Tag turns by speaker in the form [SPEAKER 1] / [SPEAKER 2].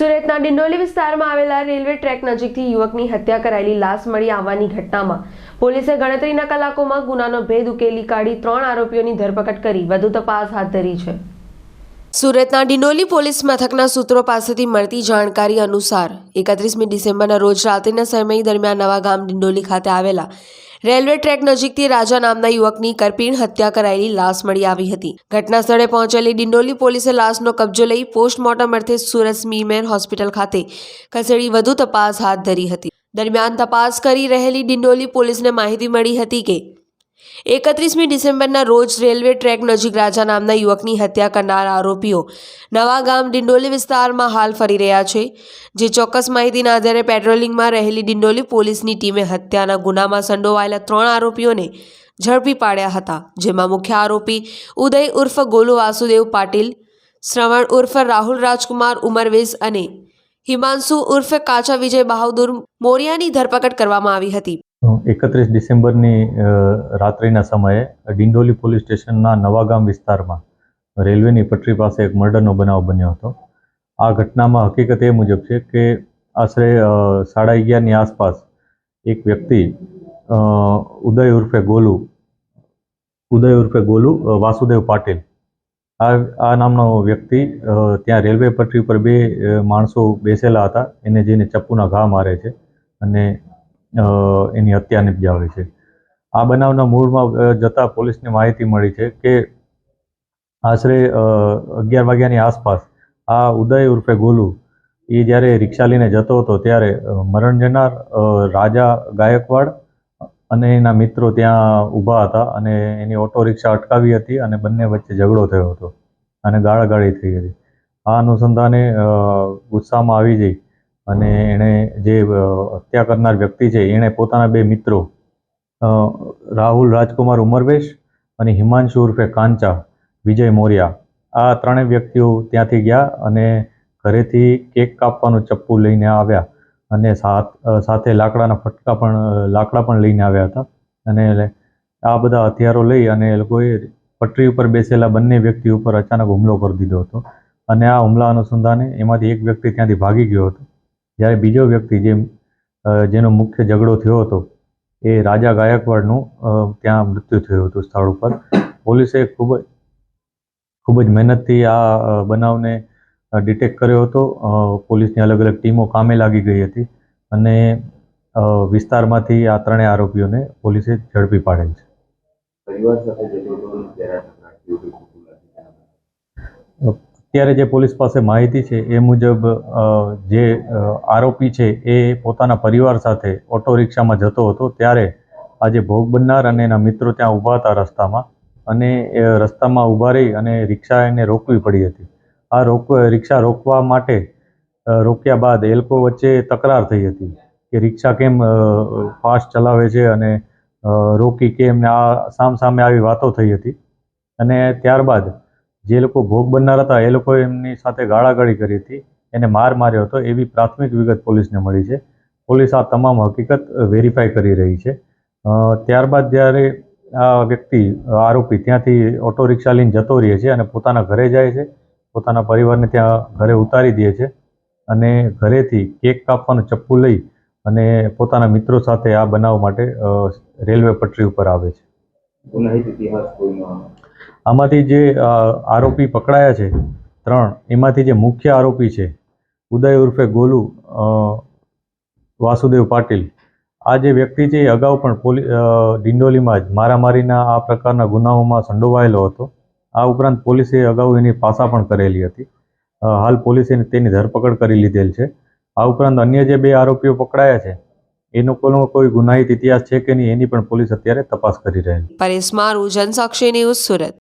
[SPEAKER 1] ડિંડોલી વિસ્તારમાં આવેલા railway track નજીકથી યુવકની હત્યા કરાયેલી લાશ મળી આવવાની ઘટનામાં. પોલીસે ગણતરીના કલાકોમાં ગુનાનો ભેદ ઉકેલી કાઢી ત્રણ આરોપીઓની ધરપકડ કરી. વધુ તપાસ હાથ ધરી છે. સુરતના ડિંડોલી પોલીસ મથકના સૂત્રો પાસેથી મળતી જાણકારી અનુસાર એકત્રીસમી ડિસેમ્બરના રોજ રાત્રિના સમય દરમિયાન નવાગામ ડિંડોલી ખાતે આવેલા રેલવે ટ્રેક નજીકથી રાજા નામના યુવકની કરપીણ હત્યા કરાયેલી લાશ મળી આવી હતી. ઘટના સ્થળે પહોંચેલી ડિંડોલી પોલીસે લાશનો કબજો લઈ પોસ્ટમોર્ટમ અર્થે સુરત સ્મીમેર હોસ્પિટલ ખાતે ખસેડી વધુ તપાસ હાથ ધરી હતી. દરમિયાન તપાસ કરી રહેલી ડિંડોલી પોલીસને માહિતી મળી હતી કે એકત્રીસમી ડિસેમ્બરના રોજ રેલવે ટ્રેક નજીક રાજા નામના યુવકની હત્યા કરનાર આરોપીઓ નવાગામ ડિંડોલી વિસ્તારમાં હાલ ફરી રહ્યા છે, જે ચોક્કસ માહિતીના આધારે પેટ્રોલિંગમાં રહેલી ડિંડોલી પોલીસની ટીમે હત્યાના ગુનામાં સંડોવાયેલા ત્રણ આરોપીઓને ઝડપી પાડ્યા હતા, જેમાં મુખ્ય આરોપી ઉદય ઉર્ફ ગોલુ વાસુદેવ પાટીલ, શ્રવણ ઉર્ફ રાહુલ રાજકુમાર ઉમરવેઝ અને હિમાંશુ ઉર્ફ કાચા વિજય બહાદુર મોરિયાની ધરપકડ કરવામાં આવી હતી.
[SPEAKER 2] એકત્રીસ ડિસેમ્બરની રાત્રિના સમયે ડિંડોલી પોલીસ સ્ટેશનના નવાગામ વિસ્તારમાં રેલવેની પટરી પાસે એક મર્ડરનો બનાવ બન્યો હતો. આ ઘટનામાં હકીકત એ મુજબ છે કે આશરે સાડા અગિયારની આસપાસ એક વ્યક્તિ ઉદય ઉર્ફે ગોલુ, ઉદય ઉર્ફે ગોલુ વાસુદેવ પાટીલ, આ આ નામનો વ્યક્તિ ત્યાં રેલવે પટરી પર બે માણસો બેસેલા હતા. એને જઈને ચપ્પુના ઘા મારે છે અને એની હત્યા નિપજાવે છે. આ બનાવના મૂળમાં જતા પોલીસને માહિતી મળી છે કે આશરે અગિયાર વાગ્યાની આસપાસ આ ઉદય ઉર્ફે ગોલુ, એ જ્યારે રિક્ષા લઈને જતો હતો ત્યારે મરણ જનાર રાજા ગાયકવાડ અને એના મિત્રો ત્યાં ઊભા હતા અને એની ઓટો રિક્ષા અટકાવી હતી અને બંને વચ્ચે ઝઘડો થયો હતો અને ગાળાગાળી થઈ હતી. આ અનુસંધાને ગુસ્સામાં આવી જઈ અને એણે જે હત્યા કરનાર વ્યક્તિ છે, એણે પોતાના બે મિત્રો રાહુલ રાજકુમાર ઉમરવેશ અને હિમાંશુ ઉર્ફે કાંચા, વિજય મોર્યા. આ ત્રણેય વ્યક્તિઓ ત્યાંથી ગયા અને ઘરેથી કેક કાપવાનું ચપ્પુ લઈને આવ્યા અને સાથ લાકડાના ફટકા પણ લાકડા પણ લઈને આવ્યા હતા. અને આ બધા હથિયારો લઈ અને એ લોકોએ પટરી ઉપર બેસેલા બંને વ્યક્તિ ઉપર અચાનક હુમલો કરી દીધો હતો. અને આ હુમલા અનુસંધાને એમાંથી એક વ્યક્તિ ત્યાંથી ભાગી ગયો હતો. જ્યારે બીજો વ્યક્તિ જે જેનો મુખ્ય ઝઘડો થયો હતો એ રાજા ગાયકવાડનું ત્યાં મૃત્યુ થયું હતું સ્થળ ઉપર. પોલીસે ખૂબ જ ખૂબ જ મહેનતથી આ બનાવને ડિટેક્ટ કર્યો હતો. પોલીસની અલગ અલગ ટીમો કામે લાગી ગઈ હતી અને વિસ્તારમાંથી આ ત્રણેય આરોપીઓને પોલીસે ઝડપી પાડેલ છે.
[SPEAKER 3] પરિવાર સાથે
[SPEAKER 2] અત્યારે જે પોલીસ પાસે માહિતી છે એ મુજબ જે આરોપી છે એ પોતાના પરિવાર સાથે ઓટો રિક્ષામાં જતો હતો. ત્યારે આજે ભોગ બનનાર અને એના મિત્રો ત્યાં ઊભા હતા રસ્તામાં અને એ રસ્તામાં ઊભા રહી અને રિક્ષા એને રોકવી પડી હતી. આ રોક, રિક્ષા રોકવા માટે રોક્યા બાદ એ લોકો વચ્ચે તકરાર થઈ હતી કે રિક્ષા કેમ ફાસ્ટ ચલાવે છે અને રોકી કેમ આ સામ સામે આવી વાતો થઈ હતી. અને ત્યારબાદ જે લોકો ભોગ બનનાર હતા, એ લોકોએ એમની સાથે ગાળાગાળી કરી હતી. એને માર માર્યો હતો. એવી પ્રાથમિક વિગત પોલીસને મળી છે. પોલીસ આ તમામ હકીકત વેરીફાઈ કરી રહી છે. ત્યારબાદ જ્યારે આ વ્યક્તિ આરોપી ત્યાંથી ઓટો રિક્ષા લઈને જતો રહે છે અને પોતાના ઘરે જાય છે, પોતાના પરિવારને ત્યાં ઘરે ઉતારી દે છે અને ઘરેથી કેક કાપવાનું ચપ્પુ લઈ અને પોતાના મિત્રો સાથે આ બનાવ માટે રેલવે પટરી ઉપર આવે છે. આમાંથી જે આરોપી પકડાયા છે, ત્રણ, એમાંથી જે મુખ્ય આરોપી છે, ઉદય ઉર્ફે ગોલુ વાસુદેવ પાટીલ, આ જે વ્યક્તિ છે, એ અગાઉ પણ પોલી ડિંડોલીમાં જ મારામારીના આ પ્રકારના ગુનાઓમાં સંડોવાયેલો હતો. આ ઉપરાંત પોલીસે અગાઉ એની પાસા પણ કરેલી હતી. હાલ પોલીસે તેની ધરપકડ કરી લીધેલ છે. આ ઉપરાંત અન્ય જે બે આરોપીઓ પકડાયા છે એનો કોનો કોઈ ગુનાહિત ઇતિહાસ છે કે નહીં, એની પણ પોલીસ અત્યારે તપાસ કરી રહી છે.
[SPEAKER 1] પરેશ મારું જનસાક્ષી ન્યૂઝ સુરત.